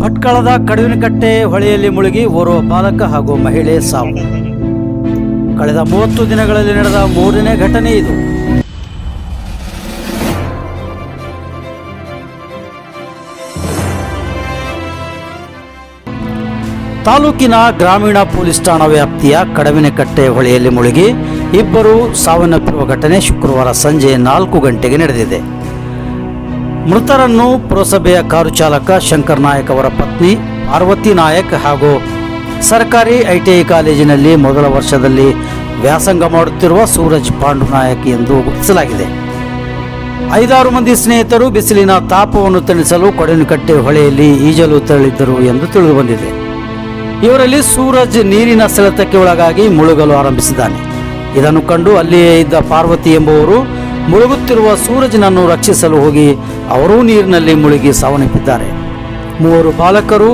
ಭಟ್ಕಳದ ಕಡುವಿನಕಟ್ಟೆ ಹೊಳೆಯಲ್ಲಿ ಮುಳುಗಿ ಓರ್ವ ಬಾಲಕ ಹಾಗೂ ಮಹಿಳೆ ಸಾವು. ಕಳೆದ ಮೂವತ್ತು ದಿನಗಳಲ್ಲಿ ನಡೆದ ಮೂರನೇ ಘಟನೆ ಇದು. ತಾಲೂಕಿನ ಗ್ರಾಮೀಣ ಪೊಲೀಸ್ ಠಾಣಾ ವ್ಯಾಪ್ತಿಯ ಕಡವಿನಕಟ್ಟೆ ಹೊಳೆಯಲ್ಲಿ ಮುಳುಗಿ ಇಬ್ಬರು ಸಾವನ್ನಪ್ಪಿರುವ ಘಟನೆ ಶುಕ್ರವಾರ ಸಂಜೆ ನಾಲ್ಕು ಗಂಟೆಗೆ ನಡೆದಿದೆ. ಮೃತರನ್ನು ಪುರಸಭೆಯ ಕಾರು ಚಾಲಕ ಶಂಕರ್ ನಾಯಕ್ ಅವರ ಪತ್ನಿ ಪಾರ್ವತಿ ನಾಯಕ್ ಹಾಗೂ ಸರ್ಕಾರಿ ಐಟಿಐ ಕಾಲೇಜಿನಲ್ಲಿ ಮೊದಲ ವರ್ಷದಲ್ಲಿ ವ್ಯಾಸಂಗ ಮಾಡುತ್ತಿರುವ ಸೂರಜ್ ಪಾಂಡು ನಾಯಕ್ ಎಂದು ಗುರುತಿಸಲಾಗಿದೆ. ಐದಾರು ಮಂದಿ ಸ್ನೇಹಿತರು ಬಿಸಿಲಿನ ತಾಪವನ್ನು ತಣಿಸಲು ಕೊಡನಕಟ್ಟೆ ಹೊಳೆಯಲ್ಲಿ ಈಜಲು ತೆರಳಿದ್ದರು ಎಂದು ತಿಳಿದುಬಂದಿದೆ. ಇವರಲ್ಲಿ ಸೂರಜ್ ನೀರಿನ ಸೆಳೆತಕ್ಕೆ ಒಳಗಾಗಿ ಮುಳುಗಲು ಆರಂಭಿಸಿದ್ದಾನೆ. ಇದನ್ನು ಕಂಡು ಅಲ್ಲಿಯೇ ಇದ್ದ ಪಾರ್ವತಿ ಎಂಬುವರು ಮುಳುಗುತ್ತಿರುವ ಸೂರಜನನ್ನು ರಕ್ಷಿಸಲು ಹೋಗಿ ಅವರೂ ನೀರಿನಲ್ಲಿ ಮುಳುಗಿ ಸಾವನ್ನಪ್ಪಿದ್ದಾರೆ. ಮೂವರು ಬಾಲಕರು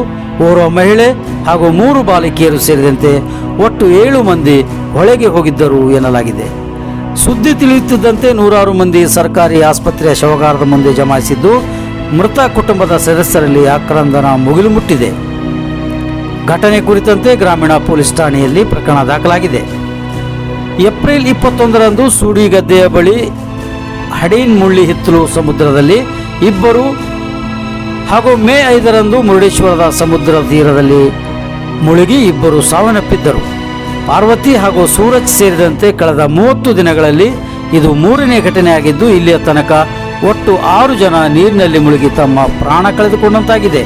ಓರ್ವ ಮಹಿಳೆ ಹಾಗೂ ಮೂರು ಬಾಲಕಿಯರು ಸೇರಿದಂತೆ ಒಟ್ಟು ಏಳು ಮಂದಿ ಹೊಳೆಗೆ ಹೋಗಿದ್ದರು ಎನ್ನಲಾಗಿದೆ. ಸುದ್ದಿ ತಿಳಿಯುತ್ತಿದ್ದಂತೆ ನೂರಾರು ಮಂದಿ ಸರ್ಕಾರಿ ಆಸ್ಪತ್ರೆಯ ಶವಗಾರದ ಮುಂದೆ ಜಮಾಯಿಸಿದ್ದು, ಮೃತ ಕುಟುಂಬದ ಸದಸ್ಯರಲ್ಲಿ ಆಕ್ರಂದನ ಮುಗಿಲು ಮುಟ್ಟಿದೆ ಘಟನೆ ಕುರಿತಂತೆ ಗ್ರಾಮೀಣ ಪೊಲೀಸ್ ಠಾಣೆಯಲ್ಲಿ ಪ್ರಕರಣ ದಾಖಲಾಗಿದೆ. ಏಪ್ರಿಲ್ ಇಪ್ಪತ್ತೊಂದರಂದು ಸೂಡಿಗದ್ದೆಯ ಬಳಿ ಹಡೀನ್ ಮುಳ್ಳಿ ಹಿತ್ತಲು ಸಮುದ್ರದಲ್ಲಿ ಇಬ್ಬರು ಹಾಗೂ ಮೇ ಐದರಂದು ಮುರುಡೇಶ್ವರದ ಸಮುದ್ರ ತೀರದಲ್ಲಿ ಮುಳುಗಿ ಇಬ್ಬರು ಸಾವನ್ನಪ್ಪಿದ್ದರು. ಪಾರ್ವತಿ ಹಾಗೂ ಸೂರಜ್ ಸೇರಿದಂತೆ ಕಳೆದ ಮೂವತ್ತು ದಿನಗಳಲ್ಲಿ ಇದು ಮೂರನೇ ಘಟನೆಯಾಗಿದ್ದು, ಇಲ್ಲಿಯ ತನಕ ಒಟ್ಟು ಆರು ಜನ ನೀರಿನಲ್ಲಿ ಮುಳುಗಿ ತಮ್ಮ ಪ್ರಾಣ ಕಳೆದುಕೊಂಡಂತಾಗಿದೆ.